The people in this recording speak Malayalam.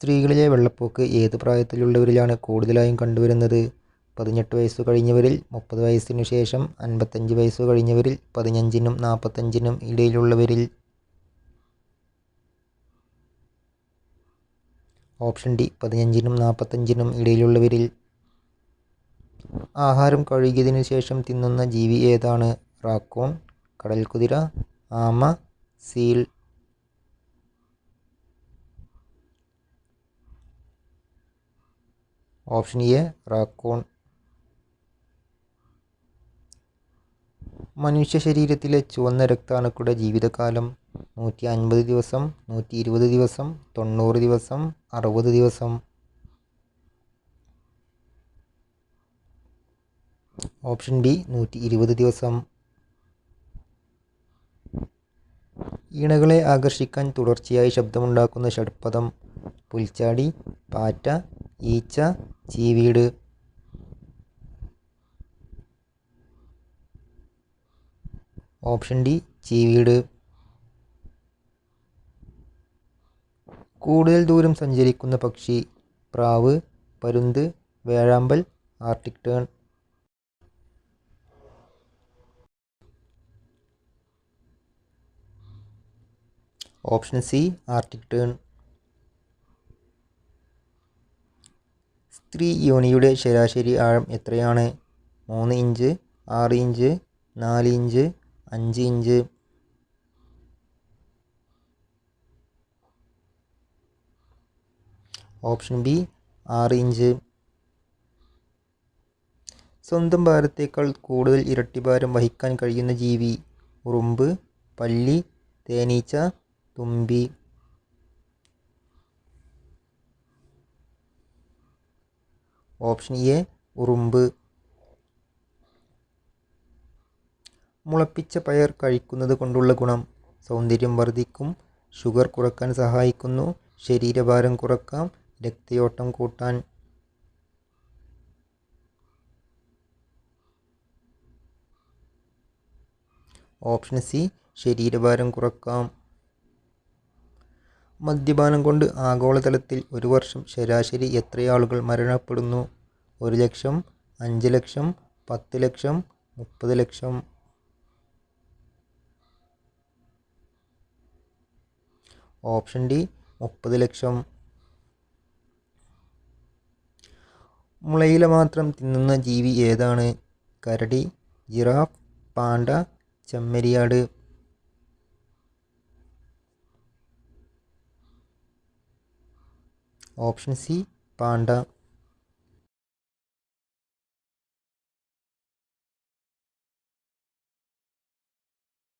സ്ത്രീകളിലെ വെള്ളപ്പൊക്ക് ഏത് പ്രായത്തിലുള്ളവരിലാണ് കൂടുതലായും കണ്ടുവരുന്നത്? പതിനെട്ട് വയസ്സ് കഴിഞ്ഞവരിൽ മുപ്പത് വയസ്സിനു ശേഷം അൻപത്തഞ്ച് വയസ്സ് കഴിഞ്ഞവരിൽ പതിനഞ്ചിനും നാൽപ്പത്തഞ്ചിനും ഇടയിലുള്ളവരിൽ ഓപ്ഷൻ ഡി പതിനഞ്ചിനും നാൽപ്പത്തഞ്ചിനും ഇടയിലുള്ളവരിൽ. ആഹാരം കഴുകിയതിനു ശേഷം തിന്നുന്ന ജീവി ഏതാണ്? റാക്കോൺ കടൽക്കുതിര ആമ സീൽ ഓപ്ഷൻ എ റാക്കോൺ. മനുഷ്യ ശരീരത്തിലെ ചുവന്ന രക്താണുക്കളുടെ ജീവിതകാലം നൂറ്റി അൻപത് ദിവസം നൂറ്റി ഇരുപത് ദിവസം തൊണ്ണൂറ് ദിവസം അറുപത് ദിവസം. ഓപ്ഷൻ ബി നൂറ്റി ഇരുപത് ദിവസം. ഈണകളെ ആകർഷിക്കാൻ തുടർച്ചയായി ശബ്ദമുണ്ടാക്കുന്ന ഷഡ്പദം പുൽച്ചാടി പാറ്റ ഈച്ച ചീവീട്. Option D ചീവീട്. കൂടുതൽ ദൂരം സഞ്ചരിക്കുന്ന പക്ഷി പ്രാവ് പരുന്ത് വേഴാമ്പൽ Arctic tern. Option C Arctic tern. സ്ത്രീ യോനിയുടെ ശരാശരി ആഴം എത്രയാണ്? മൂന്ന് ഇഞ്ച് ആറ് ഇഞ്ച് നാല് ഇഞ്ച് അഞ്ച് ഇഞ്ച്. ഓപ്ഷൻ ബി ആറ് ഇഞ്ച്. സ്വന്തം ഭാരത്തേക്കാൾ കൂടുതൽ ഇരട്ടി ഭാരം വഹിക്കാൻ കഴിയുന്ന ജീവി ഉറുമ്പ് പല്ലി തേനീച്ച തുമ്പി. ഓപ്ഷൻ എ ഉറുമ്പ്. മുളപ്പിച്ച പയർ കഴിക്കുന്നത് കൊണ്ടുള്ള ഗുണം. സൗന്ദര്യം വർദ്ധിക്കും ഷുഗർ കുറയ്ക്കാൻ സഹായിക്കുന്നു. ശരീരഭാരം കുറക്കാം. രക്തയോട്ടം കൂട്ടാൻ. ഓപ്ഷൻ സി ശരീരഭാരം കുറക്കാം. മദ്യപാനം കൊണ്ട് ആഗോളതലത്തിൽ ഒരു വർഷം ശരാശരി എത്രയാളുകൾ മരണപ്പെടുന്നു? ഒരു ലക്ഷം അഞ്ച് ലക്ഷം പത്ത് ലക്ഷം മുപ്പത് ലക്ഷം. ഓപ്ഷൻ ഡി മുപ്പത് ലക്ഷം. മുളയില മാത്രം തിന്നുന്ന ജീവി ഏതാണ്? കരടി giraffe panda ചെമ്മരിയാട്. Option C panda